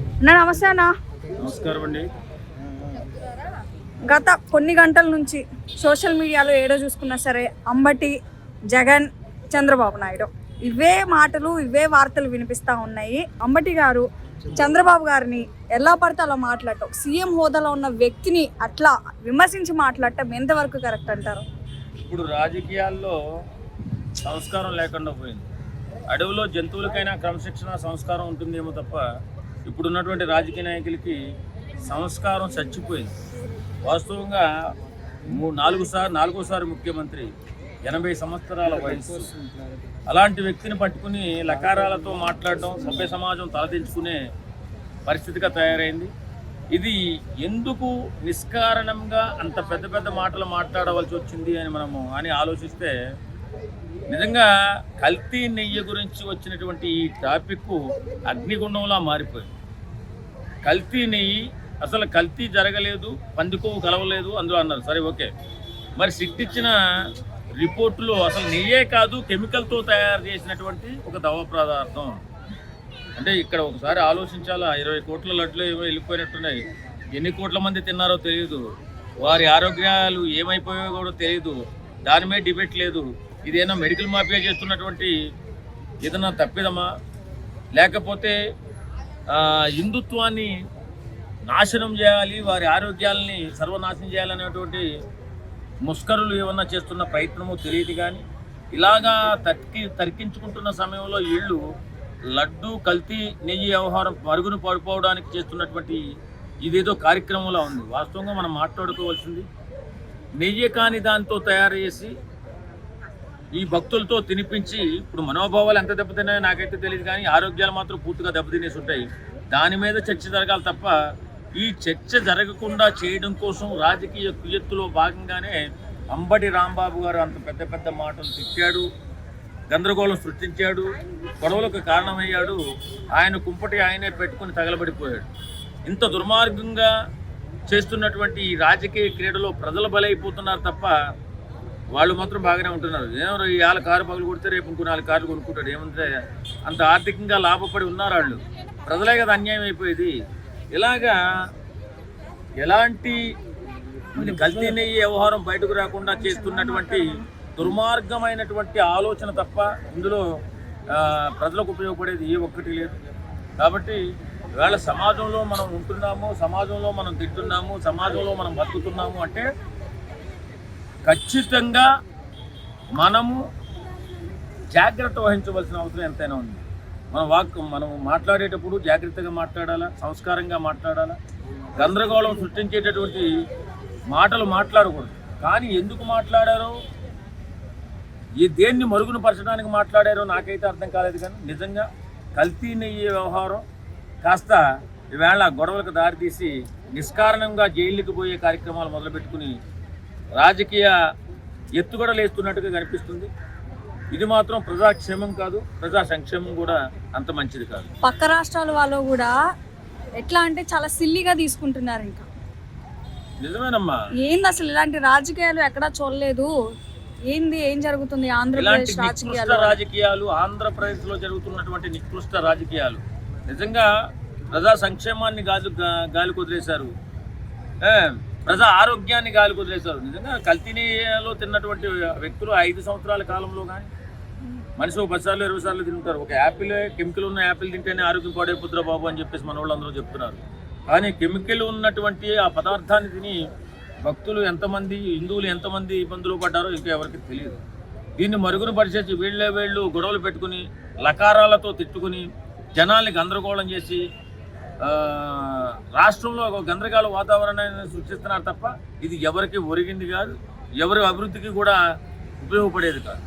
అన్న నమస్తే అన్న. నమస్కారం అండి. గత కొన్ని గంటల నుంచి సోషల్ మీడియాలో ఏడో చూసుకున్నా సరే అంబటి జగన్ చంద్రబాబు నాయుడు. ఇవే మాటలు ఇవే వార్తలు వినిపిస్తూ ఉన్నాయి. అంబటి గారు చంద్రబాబు గారిని ఎలా పడితే అలా మాట్లాడటం సీఎం హోదాలో ఉన్న వ్యక్తిని అట్లా విమర్శించి మాట్లాడటం ఎంతవరకు కరెక్ట్ అంటారు? ఇప్పుడు రాజకీయాల్లో సంస్కారం లేకుండా పోయింది. అడవిలో జంతువులకైనా క్రమశిక్షణ సంస్కారం ఉంటుందేమో తప్ప ఇప్పుడున్నటువంటి రాజకీయ నాయకులకి సంస్కారం చచ్చిపోయింది. వాస్తవంగా నాలుగు సార్ నాలుగోసారి ముఖ్యమంత్రి ఎనభై సంవత్సరాల వయసు అలాంటి వ్యక్తిని పట్టుకుని లకారాలతో మాట్లాడడం సభ్య సమాజం తలదించుకునే పరిస్థితిగా తయారైంది. ఇది ఎందుకు నిష్కారణంగా అంత పెద్ద పెద్ద మాటలు మాట్లాడవలసి వచ్చింది అని మనము అని ఆలోచిస్తే నిజంగా కల్తీ నెయ్యి గురించి వచ్చినటువంటి ఈ టాపిక్ అగ్నిగుండంలా మారిపోయింది. కల్తీ నెయ్యి అసలు కల్తీ జరగలేదు పందికొవ్వు కలవలేదు అందులో అన్నారు. సరే ఓకే. మరి సిట్ ఇచ్చిన రిపోర్టులో అసలు నెయ్యే కాదు కెమికల్తో తయారు చేసినటువంటి ఒక దవ పదార్థం. అంటే ఇక్కడ ఒకసారి ఆలోచించాలా? ఇరవై కోట్ల లడ్లు ఏమో వెళ్ళిపోయినట్టున్నాయి. ఎన్ని కోట్ల మంది తిన్నారో తెలియదు వారి ఆరోగ్యాలు ఏమైపోయాయో కూడా తెలియదు దాని మీద డిబేట్ లేదు. ఇదేనా మెడికల్ మాఫియా చేస్తున్నటువంటి ఏదైనా తప్పిదమా? లేకపోతే హిందుత్వాన్ని నాశనం చేయాలి వారి ఆరోగ్యాలని సర్వనాశనం చేయాలనేటువంటి ముస్కరులు ఏమన్నా చేస్తున్న ప్రయత్నమో తెలియదు కానీ ఇలాగా తర్కి తర్కించుకుంటున్న సమయంలో వీళ్ళు లడ్డు కల్తీ నెయ్యి వ్యవహారం మరుగును పడిపోవడానికి చేస్తున్నటువంటి ఇదేదో కార్యక్రమంలో ఉంది. వాస్తవంగా మనం మాట్లాడుకోవాల్సింది నెయ్యి కాని దాంతో తయారు చేసి ఈ భక్తులతో తినిపించి ఇప్పుడు మనోభావాలు ఎంత దెబ్బతిన్నాయో నాకైతే తెలియదు కానీ ఆరోగ్యాలు మాత్రం పూర్తిగా దెబ్బతినేసి ఉంటాయి దాని మీద చర్చ జరగాలి తప్ప ఈ చర్చ జరగకుండా చేయడం కోసం రాజకీయ కుయత్తులో భాగంగానే అంబటి రాంబాబు గారు అంత పెద్ద పెద్ద మాటలు తిట్టాడు గందరగోళం సృష్టించాడు గొడవలకు కారణమయ్యాడు. ఆయన కుంపటి ఆయనే పెట్టుకుని తగలబడిపోయాడు. ఇంత దుర్మార్గంగా చేస్తున్నటువంటి ఈ రాజకీయ క్రీడలో ప్రజలు బలైపోతున్నారు తప్ప వాళ్ళు మాత్రం బాగానే ఉంటున్నారు. ఏమో ఇవాళ కారు పగులు కొడితే రేపు ఇంకో నాలుగు కార్లు కొనుక్కుంటాడు ఏమంటే అంత ఆర్థికంగా లాభపడి ఉన్నారు వాళ్ళు. ప్రజలే కదా అన్యాయం అయిపోయేది. ఇలాగా ఎలాంటి కల్తీ నెయ్యి వ్యవహారం బయటకు రాకుండా చేస్తున్నటువంటి దుర్మార్గమైనటువంటి ఆలోచన తప్ప ఇందులో ప్రజలకు ఉపయోగపడేది ఏ ఒక్కటి లేదు. కాబట్టి ఇవాళ సమాజంలో మనం ఉంటున్నాము సమాజంలో మనం తింటున్నాము సమాజంలో మనం బతుకుతున్నాము అంటే ఖచ్చితంగా మనము జాగ్రత్త వహించవలసిన అవసరం ఎంతైనా ఉంది. మన వాక్ మనం మాట్లాడేటప్పుడు జాగ్రత్తగా మాట్లాడాలా సంస్కారంగా మాట్లాడాలా? గందరగోళం సృష్టించేటటువంటి మాటలు మాట్లాడకూడదు. కానీ ఎందుకు మాట్లాడారో ఈ దేన్ని మరుగున పరచడానికి మాట్లాడారో నాకైతే అర్థం కాలేదు కానీ నిజంగా కల్తీ నెయ్యి వ్యవహారం కాస్త ఈవేళ గొడవలకు దారితీసి నిష్కారణంగా జైలుకి పోయే కార్యక్రమాలు మొదలుపెట్టుకుని రాజకీయ ఎత్తుగడలు వేస్తున్నట్టుగా కనిపిస్తుంది. ఇది మాత్రం ప్రజాక్షేమం కాదు ప్రజా సంక్షేమం కూడా అంత మంచిది కాదు. పక్క రాష్ట్రాల వాళ్ళు కూడా ఎట్లా అంటే చాలా సిల్లీగా తీసుకుంటున్నారు ఇంకా. నిజమేనమ్మా. ఏంది అసలు ఇలాంటి రాజకీయాలు ఎక్కడా చూడలేదు. ఏంది ఏం జరుగుతుంది ఆంధ్రప్రదేశ్ రాజకీయాలు? రాజకీయాలు ఆంధ్రప్రదేశ్లో జరుగుతున్నటువంటి నికృష్ట రాజకీయాలు. నిజంగా ప్రజా సంక్షేమాన్ని గాలి గాలి కుదిరేశారు ప్రజా ఆరోగ్యాన్ని గాలి కుదిరేశారు నిజంగా కల్తీలో తిన్నటువంటి వ్యక్తులు ఐదు సంవత్సరాల కాలంలో కానీ మనిషి ఒక పది సార్లు ఇరవై సార్లు తింటారు. ఒక యాపిల్ కెమికల్ ఉన్న యాపిల్ తింటేనే ఆరోగ్యం పాడైపోతురా బాబు అని చెప్పేసి మన వాళ్ళందరూ చెప్తున్నారు. కానీ కెమికల్ ఉన్నటువంటి ఆ పదార్థాన్ని తిని భక్తులు ఎంతమంది హిందువులు ఎంతమంది ఇబ్బందులు పడ్డారో ఇంకా ఎవరికి తెలియదు. దీన్ని మరుగున పరిచేసి వీళ్ళే వీళ్ళు గొడవలు పెట్టుకుని లకారాలతో తిట్టుకుని జనాల్ని గందరగోళం చేసి రాష్ట్రంలో ఒక గందరగోళ వాతావరణాన్ని సృష్టిస్తున్నారు తప్ప ఇది ఎవరికి ఒరిగింది కాదు ఎవరి అభివృద్ధికి కూడా ఉపయోగపడేది కాదు.